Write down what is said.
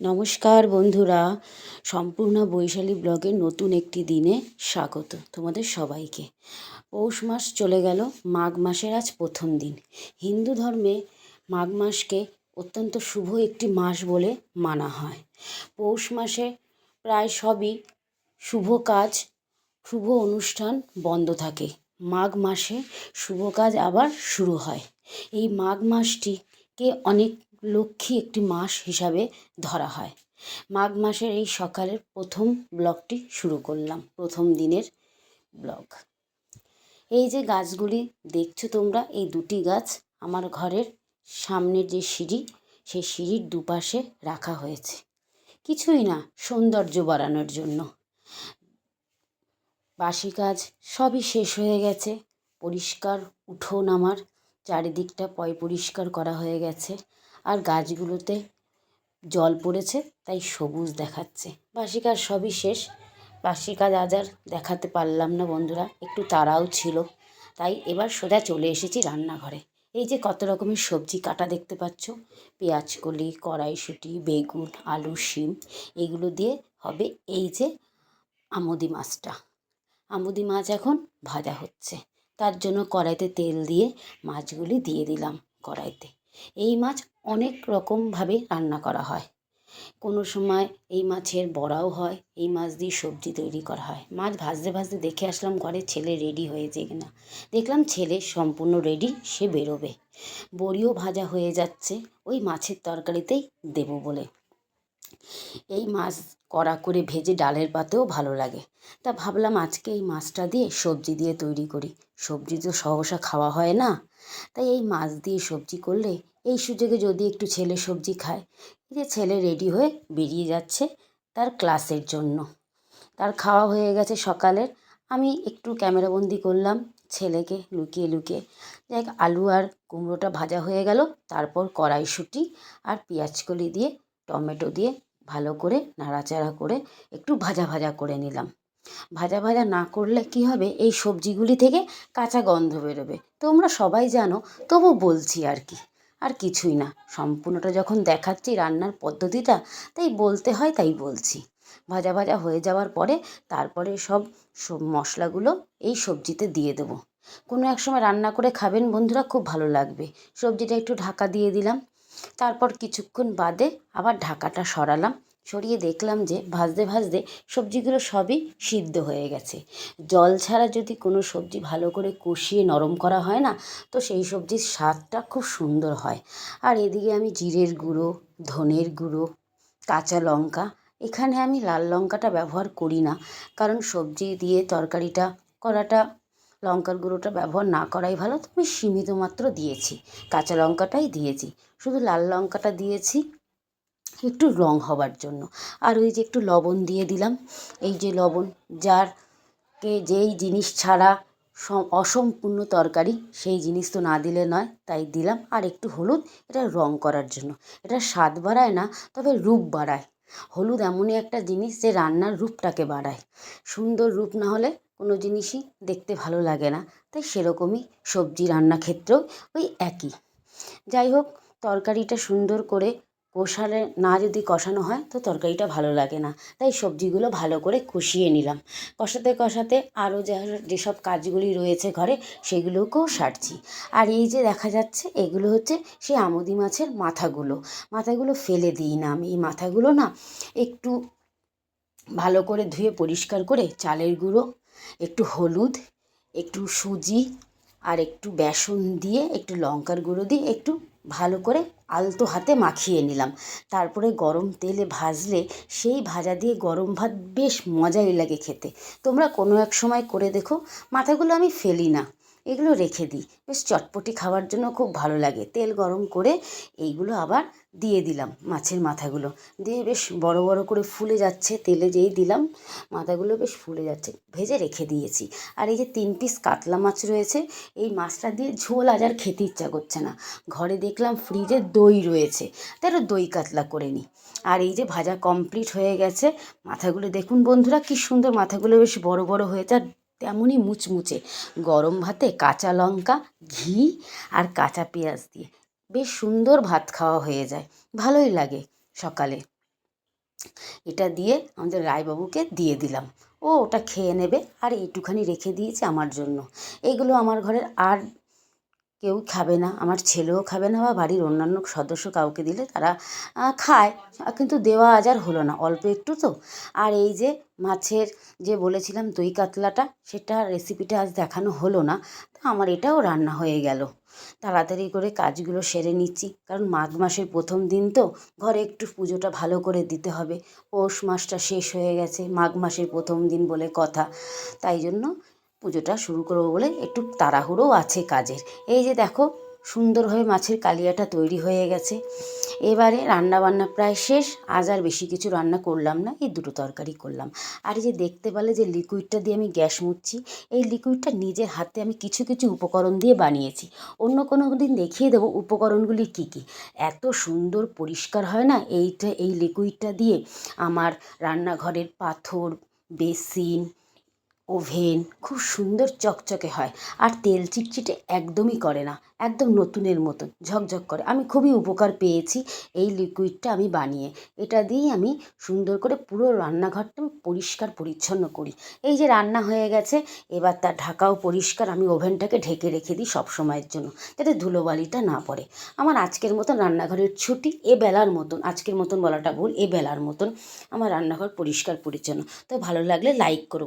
নমস্কার বন্ধুরা, সম্পূর্ণ বৈশালী ব্লগের নতুন একটি দিনে স্বাগত তোমাদের সবাইকে। পৌষ মাস চলে গেল, মাঘ মাসের আজ প্রথম দিন। হিন্দু ধর্মে মাঘ মাসকে অত্যন্ত শুভ একটি মাস বলে মানা হয়। পৌষ মাসে প্রায় সবই শুভ কাজ, শুভ অনুষ্ঠান বন্ধ থাকে। মাঘ মাসে শুভ কাজ আবার শুরু হয়। এই মাঘ মাসটিকে অনেক লক্ষ্মী একটি মাস হিসাবে ধরা হয়। মাঘ মাসের এই সকালের প্রথম ব্লগটি শুরু করলাম, প্রথম দিনের ব্লগ এই যে গাছগুলি দেখছ তোমরা, এই দুটি গাছ আমার ঘরের সামনের যে সিঁড়ি, সেই সিঁড়ির দুপাশে রাখা হয়েছে। কিছুই না, সৌন্দর্য বাড়ানোর জন্য। বাসি কাজ সবই শেষ হয়ে গেছে, পরিষ্কার উঠোন আমার, চারিদিকটা পয় পরিষ্কার করা হয়ে গেছে। আর গাছগুলোতে জল পড়েছে, তাই সবুজ দেখাচ্ছে। বাসি কাজ সবই শেষ। বাসি কাজ আজ আর দেখাতে পারলাম না বন্ধুরা, একটু তাড়াও ছিল। তাই এবার সোজা চলে এসেছি রান্নাঘরে। এই যে কত রকমের সবজি কাটা দেখতে পাচ্ছ। পেঁয়াজকলি, কড়াইশুঁটি, বেগুন, আলু, শিম, এগুলো দিয়ে হবে এই যে আমুদি মাছটা। আমুদি মাছ এখন ভাজা হচ্ছে। তার জন্য কড়াইতে তেল দিয়ে মাছগুলি দিয়ে দিলাম কড়াইতে। এই মাছ অনেক রকমভাবে রান্না করা হয়। কোনো সময় এই মাছের বড়াও হয়, এই মাছ দিয়ে সবজি তৈরি করা হয়। মাছ ভাজতে ভাজতে দেখে আসলাম ঘরে ছেলে রেডি হয়েছে কিনা। দেখলাম ছেলে সম্পূর্ণ রেডি সে বেরোবে। বড়িও ভাজা হয়ে যাচ্ছে, ওই মাছের তরকারিতেই দেবো বলে। এই মাছ কড়া করে ভেজে ডালের পাতেও ভালো লাগে। তা ভাবলাম আজকে এই মাছটা দিয়ে সবজি দিয়ে তৈরি করি। সবজি তো সহসা খাওয়া হয় না। তাই এই মাছ দিয়ে সবজি করলে এই সুযোগে যদি একটু ছেলে সবজি খায় যে ছেলে রেডি হয়ে বেরিয়ে যাচ্ছে তার ক্লাসের জন্য। তার খাওয়া হয়ে গেছে সকালের। আমি একটু ক্যামেরাবন্দি করলাম ছেলেকে লুকিয়ে লুকিয়ে। যাই আলু আর কুমড়োটা ভাজা হয়ে গেল। তারপর কড়াইশুঁটি আর পেঁয়াজকলি দিয়ে টমেটো দিয়ে ভালো করে নাড়াচাড়া করে একটু ভাজা ভাজা করে নিলাম। ভাজা ভাজা না করলে কি হবে? এই সবজিগুলি থেকে কাঁচা গন্ধ বেরোবে। তোমরা সবাই জানো, তবু বলছি আর কি। আর কিছুই না। সম্পূর্ণটা যখন দেখাচ্ছি রান্নার পদ্ধতিটা, তাই বলতে হয় তাই বলছি। ভাজা ভাজা হয়ে যাওয়ার পরে তারপরে সব সব মশলাগুলো এই সবজিতে দিয়ে দেবো। কোনো এক সময় রান্না করে খাবেন বন্ধুরা, খুব ভালো লাগবে। সবজিটা একটু ঢাকা দিয়ে দিলাম। তারপর কিছুক্ষণ বাদে আবার ঢাকাটা সরালাম। সরিয়ে দেখলাম যে ভাজতে ভাজতে সবজিগুলো সবই সিদ্ধ হয়ে গেছে। জল ছাড়া যদি কোনো সবজি ভালো করে কষিয়ে নরম করা হয় না, তো সেই সবজির স্বাদটা খুব সুন্দর হয়। আর এদিকে আমি জিরের গুঁড়ো, ধনের গুঁড়ো, কাঁচা লঙ্কা, এখানে আমি লাল লঙ্কাটা ব্যবহার করি না, কারণ সবজি দিয়ে তরকারিটা করাটা লঙ্কার গুঁড়োটা ব্যবহার না করাই ভালো। তো আমি সীমিত মাত্র দিয়েছি। কাঁচা লঙ্কাটাই দিয়েছি। শুধু লাল লঙ্কাটা দিয়েছি। একটু রং হবার জন্য। আর ওই যে একটু লবণ দিয়ে দিলাম। এই যে লবণ, যার কে যেই জিনিস ছাড়া অসম্পূর্ণ তরকারি, সেই জিনিস তো না দিলে নয়, তাই দিলাম। আর একটু হলুদ, এটা রং করার জন্য। এটা স্বাদ বাড়ায় না, তবে রূপ বাড়ায়। হলুদ এমনই একটা জিনিস যে রান্নার রূপটাকে বাড়ায়। সুন্দর রূপ না হলে কোনো জিনিসই দেখতে ভালো লাগে না। তাই সেরকমই সবজি রান্না ক্ষেত্রেও ওই একই। যাই হোক, তরকারিটা সুন্দর করে কষালে না যদি কষানো হয়, তো তরকারিটা ভালো লাগে না। তাই সবজিগুলো ভালো করে কষিয়ে নিলাম। কষাতে কষাতে আরও যা যেসব কাজগুলি রয়েছে ঘরে, সেগুলোকেও সারছি। আর এই যে দেখা যাচ্ছে, এগুলো হচ্ছে সেই আমুদি মাছের মাথাগুলো। মাথাগুলো ফেলে দিই না আমি। এই মাথাগুলো না একটু ভালো করে ধুয়ে পরিষ্কার করে চালের গুঁড়ো একটু হলুদ, একটু সুজি আর একটু বেসন দিয়ে একটু লঙ্কার গুঁড়ো দিয়ে একটু ভালো করে আলতো হাতে মাখিয়ে নিলাম। তারপরে গরম তেলে ভাজলে সেই ভাজা দিয়ে গরম ভাত বেশ মজাই লাগে খেতে। তোমরা কোনো এক সময় করে দেখো, মাথাগুলো আমি ফেলি না। এগুলো রেখে দিই। বেশ চটপটি খাওয়ার জন্য খুব ভালো লাগে। তেল গরম করে এইগুলো আবার দিয়ে দিলাম মাছের মাথাগুলো। দিয়ে বেশ বড় বড় করে ফুলে যাচ্ছে, তেলে যেই দিলাম মাথাগুলো বেশ ফুলে যাচ্ছে, ভেজে রেখে দিয়েছি। আর এই যে তিন পিস কাতলা মাছ রয়েছে, এই মাছটা দিয়ে ঝোল আজ আর খেতে ইচ্ছা করছে না। ঘরে দেখলাম ফ্রিজে দই রয়েছে তাই দই কাতলা করে নিই। আর এই যে ভাজা কমপ্লিট হয়ে গেছে, মাথাগুলো দেখুন বন্ধুরা কি সুন্দর মাথাগুলো বেশ বড় বড় হয়েছে, আর তেমনই মুচমুচে। গরম ভাতে কাঁচা লঙ্কা, ঘি আর কাঁচা পেঁয়াজ দিয়ে বেশ সুন্দর ভাত খাওয়া হয়ে যায়। ভালোই লাগে সকালে। এটা দিয়ে আমাদের রায়বাবুকে দিয়ে দিলাম। ও ওটা খেয়ে নেবে আর এইটুখানি রেখে দিয়েছে আমার জন্য। এগুলো আমার ঘরের আর কেউ খাবে না, আমার ছেলেও খাবে না বা বাড়ির অন্যান্য সদস্য কাউকে দিলে তারা খায়। কিন্তু দেওয়া আজ আর হলো না, অল্প একটু তো। আর এই যে মাছের যে বলেছিলাম দই কাতলাটা, সেটা রেসিপিটা আজ দেখানো হলো না, তো আমার এটাও রান্না হয়ে গেল। তাড়াতাড়ি করে কাজগুলো সেরে নিচ্ছি, কারণ মাঘ মাসের প্রথম দিন তো, ঘরে একটু পুজোটা ভালো করে দিতে হবে। পৌষ মাসটা শেষ হয়ে গেছে, মাঘ মাসের প্রথম দিন বলে কথা। তাই জন্য পুজোটা শুরু করব বলে একটু তাড়াহুড়োও আছে কাজের। এই যে দেখো, সুন্দরভাবে মাছের কালিয়াটা তৈরি হয়ে গেছে। এবারে রান্না বান্না প্রায় শেষ, আজ আর বেশি কিছু রান্না করলাম না, এই দুটো তরকারি করলাম। আর এই যে দেখতে পেলে যে লিকুইডটা দিয়ে আমি গ্যাস মুছছি এই লিকুইডটা নিজের হাতে আমি কিছু কিছু উপকরণ দিয়ে বানিয়েছি। অন্য কোনো দিন দেখিয়ে দেবো উপকরণগুলি কী কী। এত সুন্দর পরিষ্কার হয় না, এইটা, এই লিকুইডটা দিয়ে আমার রান্নাঘরের পাথর, বেসিন ওভেন খুব সুন্দর চকচকে হয় আর তেল চিটচিটে একদমই করে না, একদম নতুনের মতন, ঝকঝক করে। আমি খুবই উপকার পেয়েছি এই লিকুইডটা আমি বানিয়ে। এটা দিয়েই আমি সুন্দর করে পুরো রান্নাঘরটা আমি পরিষ্কার পরিচ্ছন্ন করি। এই যে রান্না হয়ে গেছে, এবার তার ঢাকাও পরিষ্কার, আমি ওভেনটাকে ঢেকে রেখে দিই সব সময়ের জন্য, যাতে ধুলোবালিটা না পড়ে। আমার আজকের মতন রান্নাঘরের ছুটি এ বেলার মতন, আজকের মতন বলাটা ভুল, এ বেলার মতন আমার রান্নাঘর পরিষ্কার পরিচ্ছন্ন। তো ভালো লাগলে লাইক করো